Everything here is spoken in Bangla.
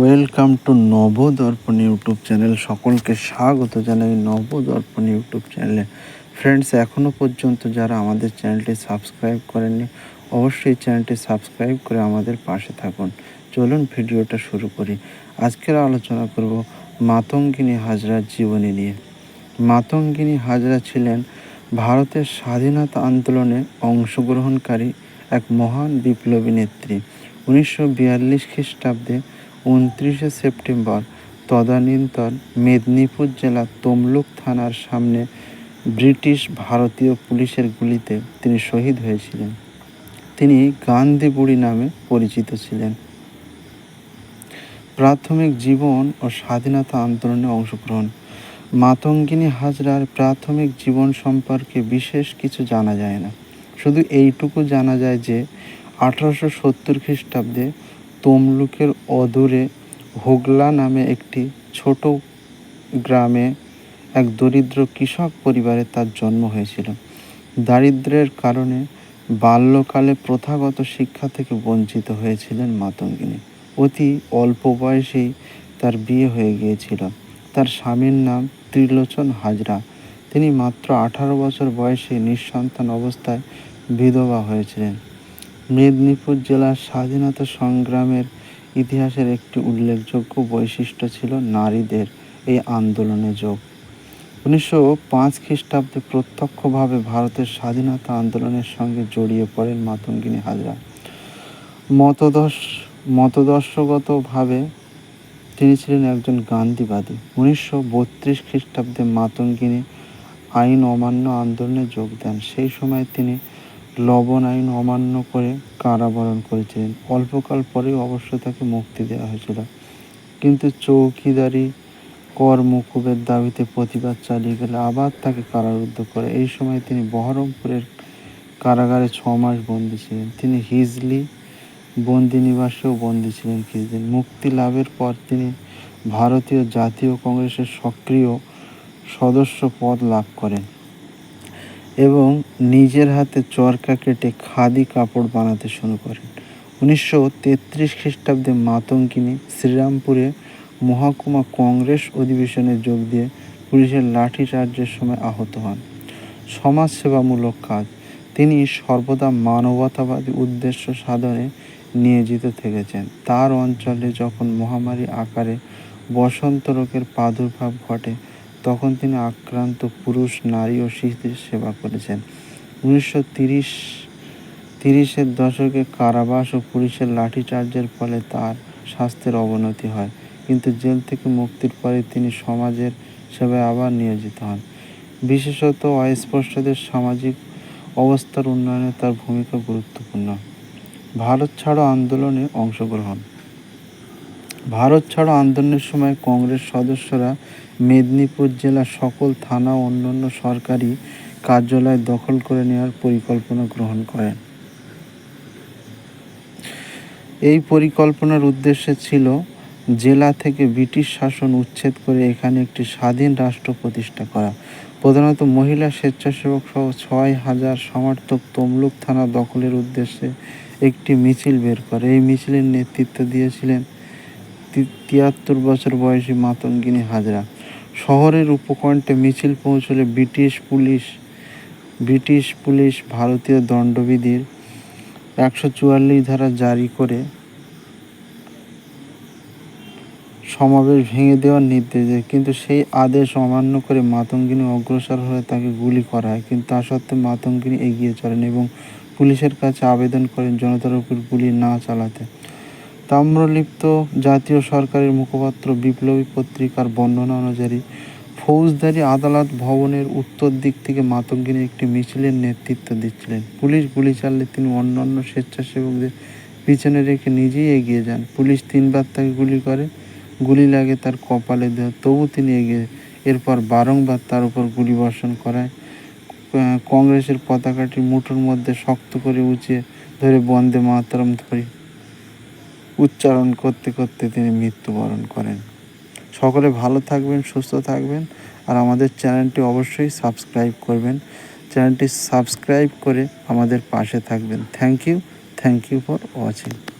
Welcome to Nabadarpan YouTube channel সকলকে স্বাগত জানাই নবদর্পণ ইউটিউব চ্যানেলে ফ্রেন্ডস এখনও পর্যন্ত যারা আমাদের চ্যানেলটি সাবস্ক্রাইব করেননি, অবশ্যই চ্যানেলটি সাবস্ক্রাইব করে আমাদের পাশে থাকুন। চলুন ভিডিওটা শুরু করি। আজকের আলোচনা করব মাতঙ্গিনী হাজরার জীবনী নিয়ে। মাতঙ্গিনী হাজরা ছিলেন ভারতের স্বাধীনতা আন্দোলনে অংশগ্রহণকারী এক মহান বিপ্লবী নেত্রী। উনিশশো বিয়াল্লিশ খ্রিস্টাব্দে উনত্রিশে সেপ্টেম্বর, তদানীন্তন মেদিনীপুর জেলার তমলুক থানার সামনে ব্রিটিশ ভারতীয় পুলিশের গুলিতে তিনি শহীদ হয়েছিলেন। তিনি গান্ধী বুড়ি নামে পরিচিত ছিলেন। প্রাথমিক জীবন ও স্বাধীনতা আন্দোলনে অংশগ্রহণ। মাতঙ্গিনী হাজরার প্রাথমিক জীবন সম্পর্কে বিশেষ কিছু জানা যায় না। শুধু এইটুকু জানা যায় যে, আঠারোশো সত্তর খ্রিস্টাব্দে তমলুকের অদূরে হোগলা নামে একটি ছোট গ্রামে এক দরিদ্র কৃষক পরিবারে তার জন্ম হয়েছিল। দারিদ্র্যের কারণে বাল্যকালে প্রথাগত শিক্ষা থেকে বঞ্চিত হয়েছিলেন মাতঙ্গিনী। অতি অল্প বয়সেই তার বিয়ে হয়ে গিয়েছিল। তার স্বামীর নাম ত্রিলোচন হাজরা। তিনি মাত্র আঠারো বছর বয়সে নিঃসন্তান অবস্থায় বিধবা হয়েছিলেন। মেদিনীপুর জেলার স্বাধীনতা সংগ্রামের ইতিহাসের একটি উল্লেখযোগ্য বৈশিষ্ট্য ছিল নারীদের এই আন্দোলনে যোগ। উনিশশো পাঁচ খ্রিস্টাব্দে প্রত্যক্ষভাবে ভারতের স্বাধীনতা আন্দোলনের সঙ্গে জড়িয়ে পড়েন মাতঙ্গিনী হাজরা। মতদর্শ, মতদর্শগতভাবে তিনি ছিলেন একজন গান্ধীবাদী। উনিশশো বত্রিশ খ্রিস্টাব্দে মাতঙ্গিনী আইন অমান্য আন্দোলনে যোগ দেন। সেই সময় তিনি লবণ আইন অমান্য করে কারাবরণ করেছিলেন। অল্পকাল পরেই অবশ্য তাকে মুক্তি দেওয়া হয়েছিল। কিন্তু চৌকিদারি কর মুকুবের দাবিতে প্রতিবাদ চালিয়ে গেলে আবার তাকে কারারুদ্ধ করে। এই সময় তিনি বহরমপুরের কারাগারে ছ মাস বন্দী ছিলেন। তিনি হিজলি বন্দি নিবাসেও বন্দী ছিলেন কিছুদিন। মুক্তি লাভের পর তিনি ভারতীয় জাতীয় কংগ্রেসের সক্রিয় সদস্য পদ লাভ করেন। এবং নিজের হাতে চরকা কেটে খাদি কাপড় বানাতে শুরু করেন। উনিশশো তেত্রিশ খ্রিস্টাব্দে মাতঙ্কিনী শ্রীরামপুরে মহাকুমা কংগ্রেস অধিবেশনে যোগ দিয়ে পুলিশের লাঠিচার্জের সময় আহত হন। সমাজসেবামূলক কাজ। তিনি সর্বদা মানবতাবাদী উদ্দেশ্য সাধনে নিয়োজিত থেকেছেন। তার অঞ্চলে যখন মহামারী আকারে বসন্ত রোগের প্রাদুর্ভাব ঘটে তখন তিনি আক্রান্ত পুরুষ, নারী ও শিশুদের সেবা করেছেন। উনিশশো তিরিশ, তিরিশের দশকে কারাবাস ও পুলিশের লাঠিচার্জের ফলে তার স্বাস্থ্যের অবনতি হয়। কিন্তু জেল থেকে মুক্তির পরে তিনি সমাজের সেবায় আবার নিয়োজিত হন। বিশেষত অস্পষ্টদের সামাজিক অবস্থার উন্নয়নে তার ভূমিকা গুরুত্বপূর্ণ। ভারত ছাড়ো আন্দোলনে অংশগ্রহণ। ভারত ছাড়ো আন্দোলনের সময় কংগ্রেস সদস্যরা মেদিনীপুর জেলার সকল থানা অন্যান্য সরকারি কার্যালয় দখল করে নেওয়ার পরিকল্পনা গ্রহণ করেন। এই পরিকল্পনার উদ্দেশ্য ছিল জেলা থেকে ব্রিটিশ শাসন উচ্ছেদ করে এখানে একটি স্বাধীন রাষ্ট্র প্রতিষ্ঠা করা। প্রধানত মহিলা স্বেচ্ছাসেবক সহ ছয় হাজার সমর্থক তমলুক থানা দখলের উদ্দেশ্যে একটি মিছিল বের করে। এই মিছিলের নেতৃত্ব দিয়েছিলেন তিয়াত্তর বছর বয়সী মাতঙ্গিনী হাজরা। শহরের উপকণ্ঠে মিছিল পৌঁছলে ব্রিটিশ পুলিশ ব্রিটিশ পুলিশ ভারতীয় দণ্ডবিধির একশো চুয়াল্লিশ ধারা জারি করে সমাবেশ ভেঙে দেওয়ার নির্দেশ দেয়। কিন্তু সেই আদেশ অমান্য করে মাতঙ্গিনী অগ্রসর হয়ে তাকে গুলি করা হয়। কিন্তু তা সত্ত্বেও মাতঙ্গিনী এগিয়ে চলেন এবং পুলিশের কাছে আবেদন করেন, জনতার উপর গুলি না চালাতে। তাম্রলিপ্ত জাতীয় সরকারের মুখপাত্র বিপ্লবী পত্রিকার বর্ণনা অনুযায়ী, ফৌজদারি আদালত ভবনের উত্তর দিক থেকে মাতঙ্গিনী একটি মিছিলের নেতৃত্ব দিচ্ছিলেন। পুলিশ গুলি চাললে তিনি অন্যান্য স্বেচ্ছাসেবকদের পিছনে রেখে নিজেই এগিয়ে যান। পুলিশ তিনবার তাকে গুলি করে। গুলি লাগে তার কপালে দেহ, তবু তিনি এগিয়ে এরপর বারংবার তার উপর গুলি বর্ষণ করায়। কংগ্রেসের পতাকাটি মুঠোর মধ্যে শক্ত করে উঁচিয়ে ধরে বন্দে মাতরম ধরি উচ্চারণ করতে করতে তিনি মৃত্যুবরণ করেন। সকলে ভালো থাকবেন, সুস্থ থাকবেন, আর আমাদের চ্যানেলটি অবশ্যই সাবস্ক্রাইব করবেন। চ্যানেলটি সাবস্ক্রাইব করে আমাদের পাশে থাকবেন। Thank you thank you for watching.